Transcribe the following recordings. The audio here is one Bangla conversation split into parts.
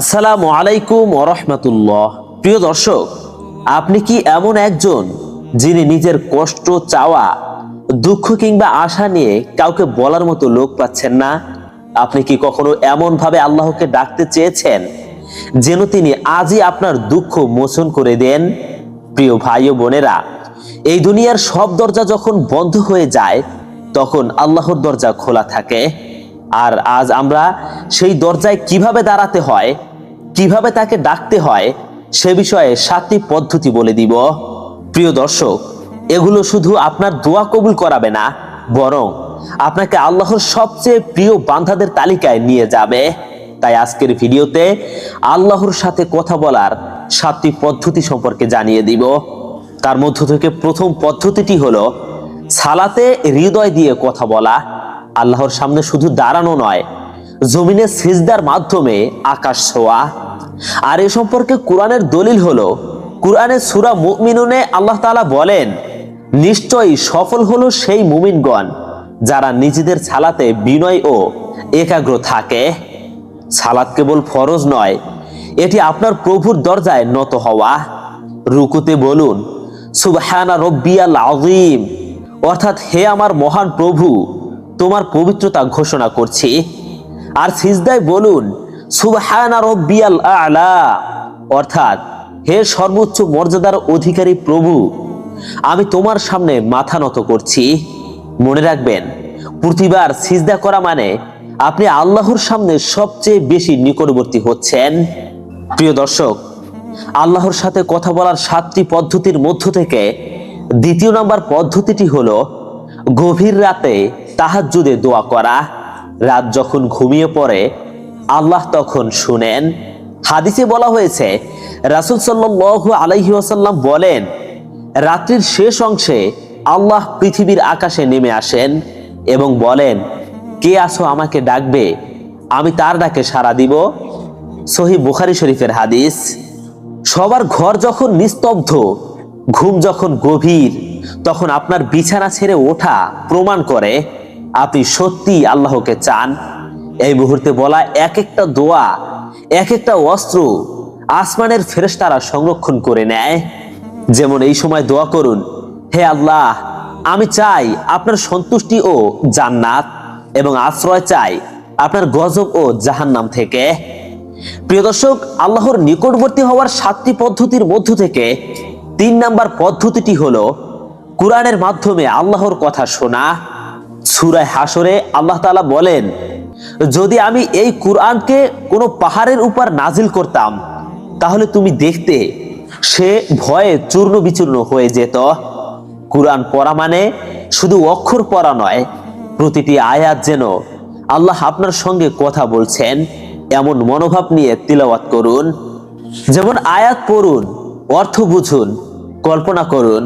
আসসালামু আলাইকুম ওরহমতুল্লাহ প্রিয় দর্শক, আপনি কি এমন একজন যিনি নিজের কষ্ট, চাওয়া, দুঃখ কিংবা আশা নিয়ে কাউকে বলার মতো লোক পাচ্ছেন না? আপনি কি কখনো এমন ভাবে আল্লাহকে ডাকতে চেয়েছেন যেন তিনি আজই আপনার দুঃখ মোচন করে দেন? প্রিয় ভাই ও বোনেরা, এই দুনিয়ার সব দরজা যখন বন্ধ হয়ে যায়, তখন আল্লাহর দরজা খোলা থাকে। আর আজ আমরা সেই দরজায় কীভাবে দাঁড়াতে হয়, কীভাবে তাকে ডাকতে হয়, সে বিষয়ে সাতটি পদ্ধতি বলে দিব। প্রিয় দর্শক, এগুলো শুধু আপনার দোয়া কবুল করাবে না, বরং আপনাকে আল্লাহর সবচেয়ে প্রিয় বান্ধাদের তালিকায় নিয়ে যাবে। তাই আজকের ভিডিওতে আল্লাহর সাথে কথা বলার সাতটি পদ্ধতি সম্পর্কে জানিয়ে দিব। তার মধ্য থেকে প্রথম পদ্ধতিটি হলো সালাতে হৃদয় দিয়ে কথা বলা। আল্লাহর সামনে শুধু দাঁড়ানো নয়, জমিনে সিজদার মাধ্যমে আকাশ ছোঁয়া। আর এ সম্পর্কে কোরআনের দলিল হলো কোরআনের সুরা মুমিনুনে আল্লাহ তাআলা বলেন, নিশ্চয়ই সফল হলো সেই মুমিনগণ যারা নিজেদের ছালাতে বিনয় ও একাগ্র থাকে। সালাত কেবল ফরজ নয়, এটি আপনার প্রভুর দরজায় নত হওয়া। রুকুতে বলুন সুবহানা রব্বিয়াল আযীম, অর্থাৎ হে আমার মহান প্রভু তোমার পবিত্রতা ঘোষণা করছি। আর সিজদায় বলুন আ'লা। অর্থাৎ, হে সর্বোচ্চ মর্যাদার অধিকারী প্রভু, আমি তোমার সামনে মাথা নত করছি। মনে রাখবেন, প্রতিবার সিজদা করা মানে আপনি আল্লাহর সামনে সবচেয়ে বেশি নিকটবর্তী হচ্ছেন। প্রিয় দর্শক, আল্লাহর সাথে কথা বলার সাতটি পদ্ধতির মধ্য থেকে দ্বিতীয় নাম্বার পদ্ধতিটি হলো, গভীর রাতে তাহাজ্জুদে দোয়া করা। রাত যখন ঘুমিয়ে পড়ে, আল্লাহ তখন শুনেন। হাদিসে বলা হয়েছে, রাসূল সাল্লাল্লাহু আলাইহি ওয়াসাল্লাম বলেন, রাত্রির শেষ অংশে আল্লাহ পৃথিবীর আকাশে নেমে আসেন এবং বলেন, কে আসো আমাকে ডাকবে? আমি তার ডাকে সাড়া দিব। সহি বুখারি শরীফের হাদিস। সবার ঘর যখন নিস্তব্ধ, ঘুম যখন গভীর, তখন আপনার বিছানা ছেড়ে ওঠা প্রমাণ করে আপনি সত্যি আল্লাহকে চান? এই মুহূর্তে বলা এক একটা দোয়া, এক একটা অস্ত্র আসমানের ফেরেশতারা সংরক্ষণ করে নেয়। যেমন এই সময় দোয়া করুন, হে আল্লাহ, আমি চাই আপনার সন্তুষ্টি ও জান্নাত এবং আশ্রয় চাই আপনার গজব ও জাহান্নাম থেকে। প্রিয় দর্শক, আল্লাহর নিকটবর্তী হওয়ার সাতটি পদ্ধতির মধ্য থেকে তিন নাম্বার পদ্ধতিটি হলো, কোরআনের মাধ্যমে আল্লাহর কথা শোনা সুরায় হাসরে আল্লাহ তাআলা বলেন, যদি আমি এই কোরআনকে কোনো পাহাড়ের উপর নাজিল করতাম, তাহলে তুমি দেখতে সে ভয়ে চূর্ণ বিচূর্ণ হয়ে যেত। কোরআন পড়া মানে শুধু অক্ষর পড়া নয়, প্রতিটি আয়াত যেন আল্লাহ আপনার সঙ্গে কথা বলছেন, এমন মনোভাব নিয়ে তিলাওয়াত করুন। যেমন আয়াত পড়ুন, অর্থ বুঝুন, কল্পনা করুন,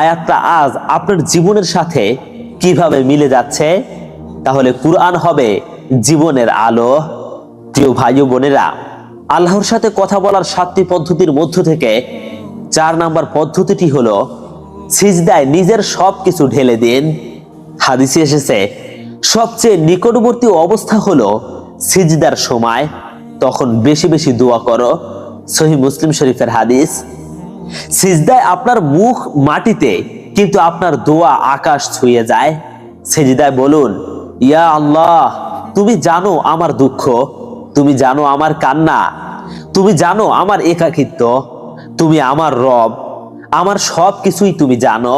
আয়াতটা আজ আপনার জীবনের সাথে কীভাবে মিলে যাচ্ছে? তাহলে কুরআন হবে জীবনের আলো। প্রিয় ভাই বোনেরা, আল্লাহর সাথে কথা বলার সাতটি পদ্ধতির মধ্য থেকে চার নাম্বার পদ্ধতিটি হলো সিজদায় নিজের সব কিছু ঢেলে দিন। হাদিসে এসেছে, সবচেয়ে নিকটবর্তী অবস্থা হলো সিজদার সময়। তখন বেশি বেশি দোয়া করো। সহি মুসলিম শরীফের হাদিস, সিজদায় আপনার মুখ মাটিতে কিন্তু আপনার দোয়া আকাশ ছুঁয়ে যায়। সেজিদায় বলুন, ইয়া আল্লাহ, তুমি জানো আমার দুঃখ, তুমি জানো আমার কান্না, তুমি জানো আমার একাকিত্ব, তুমি আমার রব, আমার সব কিছুই তুমি জানো।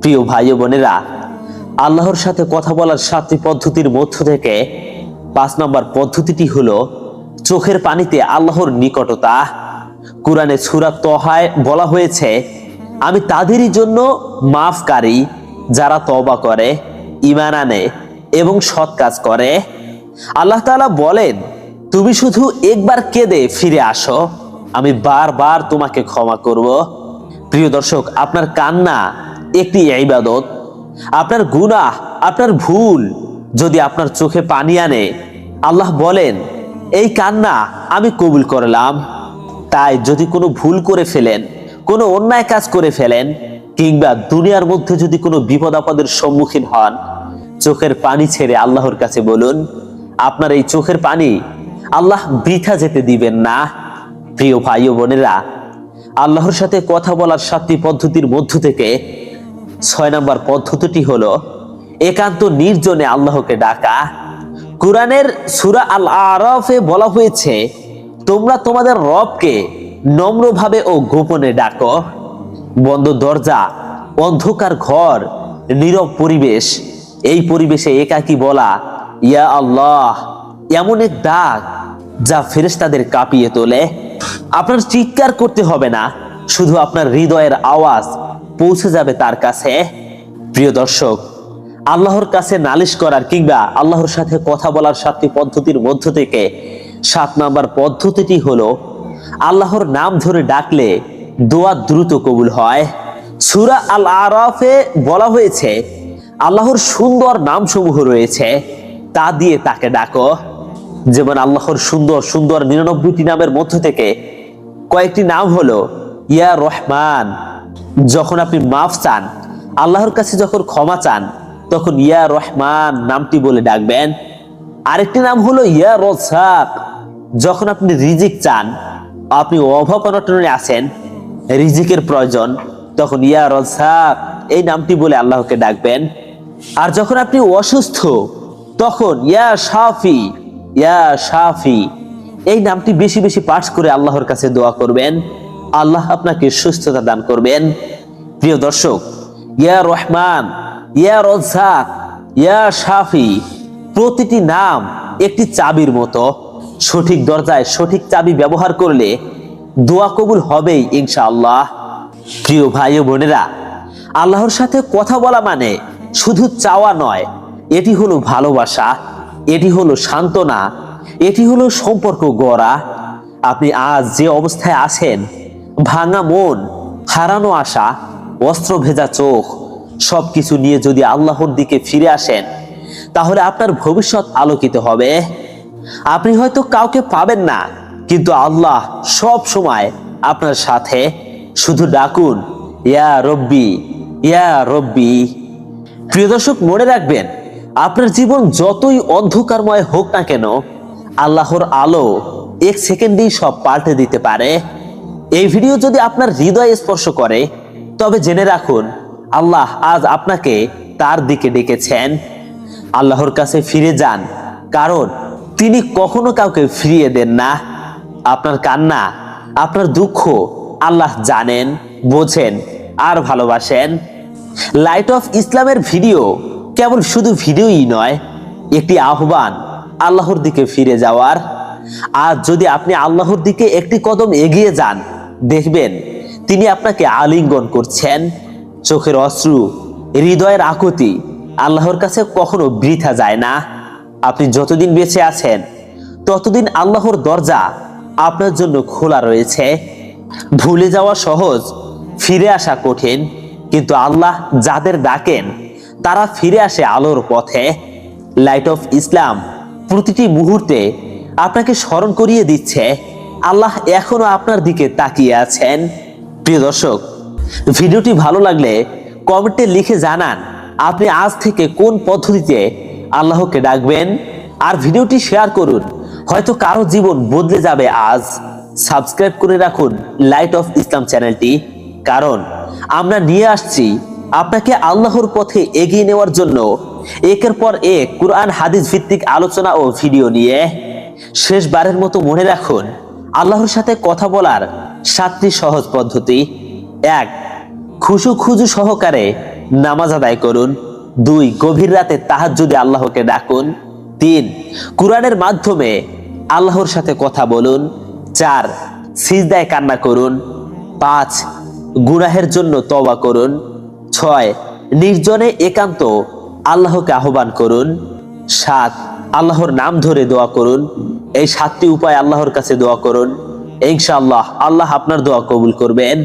প্রিয় ভাই বোনেরা, আল্লাহর সাথে কথা বলার সাতটি পদ্ধতির মধ্য থেকে পাঁচ নম্বর পদ্ধতিটি হলো চোখের পানিতে আল্লাহর নিকটতা। কোরআনে সুরাত তহায় বলা হয়েছে আমি তাদেরই জন্য মাফকারী যারা তবা করে ইমান আনে এবং সৎ কাজ করে। আল্লাহ তাআলা বলেন, তুমি শুধু একবার কেঁদে ফিরে আসো। আমি বারবার তোমাকে ক্ষমা করব। প্রিয় দর্শক, আপনার কান্না একটি ইবাদত। আপনার গুনাহ, আপনার ভুল যদি আপনার চোখে পানি আনে, আল্লাহ বলেন, এই কান্না আমি কবুল করলাম। তাই যদি কোনো ভুল করে ফেলেন কোনো অন্যায় কাজ করে ফেলেন কিংবা দুনিয়ার মধ্যে যদি কোনো বিপদ আপদের সম্মুখীন হন, চোখের পানি ছেড়ে আল্লাহর কাছে বলুন, আপনার এই চোখের পানি আল্লাহ বৃথা যেতে দিবেন না। প্রিয় ভাই বোনেরা, আল্লাহর সাথে কথা বলার সাতটি পদ্ধতির মধ্য থেকে ছয় নম্বর পদ্ধতিটি হলো একান্ত নির্জনে আল্লাহকে ডাকা। কোরআনের সুরা আল আরফে বলা হয়েছে, তোমরা তোমাদের রবকে নম্রভাবে ও গোপনে ডাকো। বন্ধ দরজা, অন্ধকার ঘর, নীরব পরিবেশ, এই পরিবেশে একাকী বলা, ইয়া আল্লাহ, এমন এক ডাক যা ফেরেশতাদের কাঁপিয়ে তোলে। আপনার চিৎকার করতে হবে না, শুধু আপনার হৃদয়ের আওয়াজ পৌঁছে যাবে তার কাছে। প্রিয় দর্শক, আল্লাহর কাছে নালিশ করার কিংবা আল্লাহর সাথে কথা বলার সাতটি পদ্ধতির মধ্য থেকে সাত নাম্বার পদ্ধতিটি হলো আল্লাহর নাম ধরে ডাকলে দোয়া দ্রুত কবুল হয়। সুরা আল আরফে বলা হয়েছে, আল্লাহর সুন্দর নামসমূহ রয়েছে, তা দিয়ে তাকে ডাকো। যেমন আল্লাহর সুন্দর সুন্দর নিরানব্বইটি নামের মধ্য থেকে কয়েকটি নাম হলো, ইয়া রহমান, যখন আপনি মাফ চান, আল্লাহর কাছে যখন ক্ষমা চান, তখন ইয়া রহমান নামটি বলে ডাকবেন। আরেকটি নাম হলো, ইয়া রসাক যখন আপনি রিজিক চান আপনি অভাব অনটনে আছেন, রিজিকের প্রয়োজন, তখন ইয়া রসাক এই নামটি বলে আল্লাহকে ডাকবেন। আর যখন আপনি অসুস্থ, তখন ইয়া শাফি ইয়া শাফি, এই নামটি বেশি বেশি পাঠ করে আল্লাহর কাছে দোয়া করবেন। আল্লাহ আপনাকে সুস্থতা দান করবেন। প্রিয় দর্শক, ইয়া রহমান, ইয়া রজ্জাক ইয়া শাফি, প্রতিটি নাম একটি চাবির মতো। সঠিক দরজায় সঠিক চাবি ব্যবহার করলে দোয়া কবুল হবেই ইনশাআল্লাহ। প্রিয় ভাই ও বোনেরা, আল্লাহর সাথে কথা বলা মানে শুধু চাওয়া নয়, এটি হলো ভালোবাসা, এটি হলো সান্ত্বনা, এটি হলো সম্পর্ক গড়া। আপনি আজ যে অবস্থায় আছেন, ভাঙা মন, হারানো আশা, অস্ত্র ভেজা চোখ, সবকিছু নিয়ে যদি আল্লাহর দিকে ফিরে আসেন, তাহলে আপনার ভবিষ্যৎ আলোকিত হবে। আপনি হয়তো কাউকে পাবেন না, কিন্তু আল্লাহ সব সময় আপনার সাথে। শুধু ডাকুন, ইয়া রব্বি ইয়া রব্বি। প্রিয় দর্শক, মনে রাখবেন, আপনার জীবন যতই অন্ধকারময় হোক না কেন, আল্লাহর আলো এক সেকেন্ডেই সব পাল্টে দিতে পারে। এই ভিডিও যদি আপনার হৃদয় স্পর্শ করে, তবে জেনে রাখুন, আল্লাহ আজ আপনাকে তার দিকে ডেকেছেন। আল্লাহর কাছে ফিরে যান, কারণ তিনি কখনো কাউকে ফিরিয়ে দেন না। আপনার কান্না, আপনার দুঃখ আল্লাহ জানেন, বোঝেন আর ভালোবাসেন। লাইট অফ ইসলামের ভিডিও কেবল শুধু ভিডিওই নয়, একটি আহ্বান আল্লাহর দিকে ফিরে যাওয়ার। আর যদি আপনি আল্লাহর দিকে একটি কদম এগিয়ে যান, দেখবেন তিনি আপনাকে আলিঙ্গন করছেন। চোখের অশ্রু, হৃদয়ের আকুতি আল্লাহর কাছে কখনো বৃথা যায় না। আপনি যতদিন বেঁচে আছেন, ততদিন আল্লাহর দরজা আপনার জন্য খোলা রয়েছে। ভুলে যাওয়া সহজ, ফিরে আসা কঠিন, কিন্তু আল্লাহ যাদের ডাকেন, তারা ফিরে আসে আলোর পথে। লাইট অফ ইসলাম প্রতিটি মুহূর্তে আপনাকে স্মরণ করিয়ে দিচ্ছে, আল্লাহ এখনও আপনার দিকে তাকিয়ে আছেন। প্রিয় দর্শক, ভিডিওটি ভালো লাগলে কমেন্টে লিখে জানান, আপনি আজ থেকে কোন পদ্ধতিতে আল্লাহকে ডাকবেন আর ভিডিওটি শেয়ার করুন। হয়তো কারও জীবন বদলে যাবে আজ। সাবস্ক্রাইব করে রাখুন লাইট অফ ইসলাম চ্যানেলটি। কারণ আমরা নিয়ে আসছি আপনাকে আল্লাহর পথে এগিয়ে নেওয়ার জন্য। একের পর এক কুরআন, হাদিস ভিত্তিক আলোচনা ও ভিডিও নিয়ে। শেষবারের মতো মনে রাখুন, আল্লাহর সাথে কথা বলার সাতটি সহজ পদ্ধতি। এক খুশু খুজু সহকারে নামাজ আদায় করুন। দুই, গভীর রাতে তাহাজ্জুদে আল্লাহকে ডাকুন। তিন, কুরআনের মাধ্যমে আল্লাহর সাথে কথা বলুন। চার, সিজদায় কান্না করুন। পাঁচ, গুনাহের জন্য তওবা করুন। ছয়, নির্জনে একান্ত আল্লাহকে আহ্বান করুন। সাত, আল্লাহর নাম ধরে দোয়া করুন। এই সাতটি উপায় আল্লাহর কাছে দোয়া করুন। ইনশাআল্লাহ, আল্লাহ আপনার দোয়া কবুল করবেন।